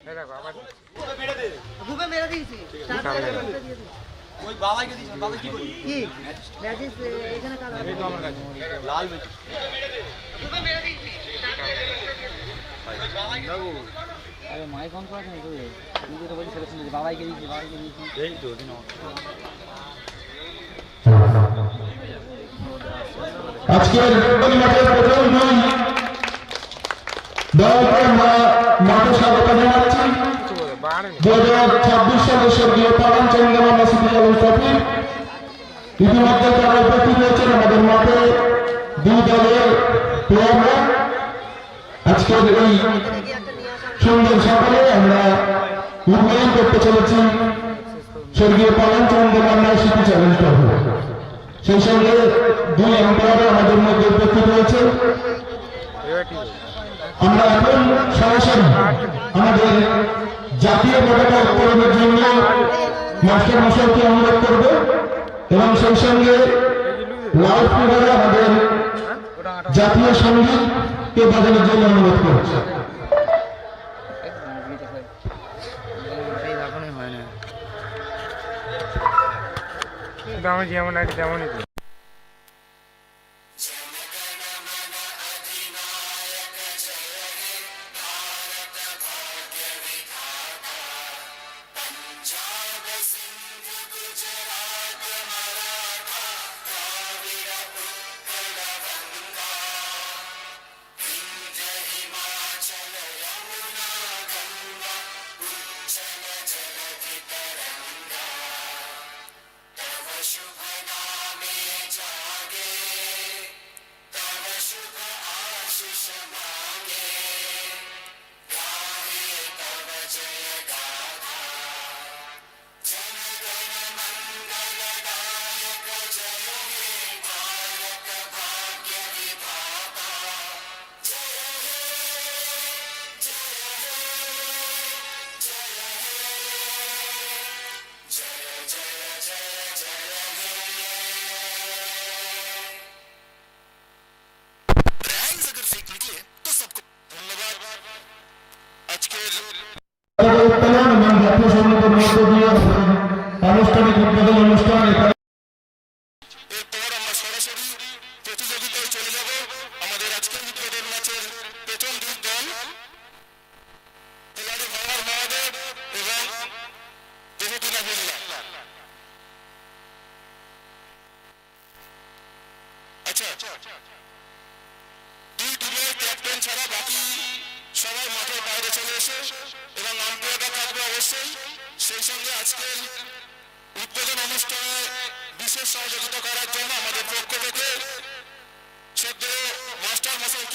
এই দেখো আবার ঘুমে মেরে দিয়েছি। কামড়ে গেল। ওই বাবাইকে দিয়েছেন বাবা কি করি কি? ম্যাজিস এখানে কাজ এই তো আমার কাছে। লাল মেয়ে আরে মাই ফোন করা কেন তুই তুই তো বলছিস বাবাইকে দিয়েছি বাবাইকে দিয়েছি। এই তো দিন আজকের প্রথম দুই দলকে আমরা মাঠে স্বাগত জানাচ্ছি কিছু বলে বাড়েনি দু হাজার ছাব্বিশ সালে স্বর্গীয় পালন চন্দ্রমান্না সিটি চ্যালেঞ্জ ট্রফি ইতিমধ্যে তারা উপস্থিত হয়েছেন আমাদের মাঠে। দুই দলের প্লেয়াররা আজকের এই সুন্দর সকালে আমরা উন্নয়ন করতে চলেছি স্বর্গীয় পালন চন্দ্রমান্না সিটি চ্যালেঞ্জ ট্রফি সেই সঙ্গে দুই এম্পায়ার আমাদের মধ্যে উপস্থিত হয়েছে। আমরা এখন সরাসরি আমাদের জাতীয় পতাকা উত্তোলনের জন্য মাস্টার মশাইকে অনুরোধ করব এবং সেই সঙ্গে লাউড স্পিকারে আমাদের জাতীয় সঙ্গীতকে বাজানোর জন্য অনুরোধ করছি যেমন আছে তেমনই আচ্ছা দুই টিমের ক্যাপ্টেন ছাড়া বাকি সবাই মাঠের বাইরে চলে এসে এবং আম্পায়াররা অবশ্যই। সেই সঙ্গে আজকের অনুষ্ঠানে বিশেষ করার জন্য আমাদের পক্ষ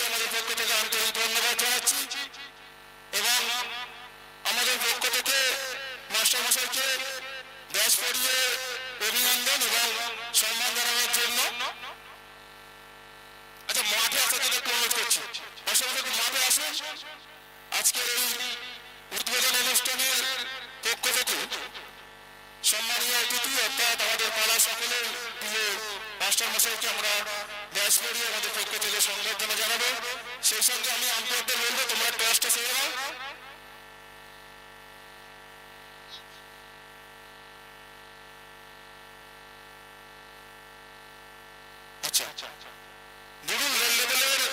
আমাদের পক্ষ থেকে আন্তরিক ধন্যবাদ জানাচ্ছি এবং আমাদের পক্ষ থেকে মাস্টার মশাইকে অভিনন্দন এবং সম্মান জানানোর জন্য আচ্ছা মাঠে আসার জন্য একটু অনুরোধ করছি মশাই একটু আসুন। আজকের এই উদ্বোধন অনুষ্ঠানের পক্ষ থেকে সম্মানীয় অতিথি, অর্থাৎ আমাদের পাড়া সকলের প্রিয় মাস্টার মশাইকে আমরা ব্যাস করিয়ে আমাদের পক্ষ থেকে সংবর্ধনা জানাব। সেই সঙ্গে আমি আম্পায়ারদের বলব, তোমরা টসটা সেরে নাও। আচ্ছা। রেল লেভেলের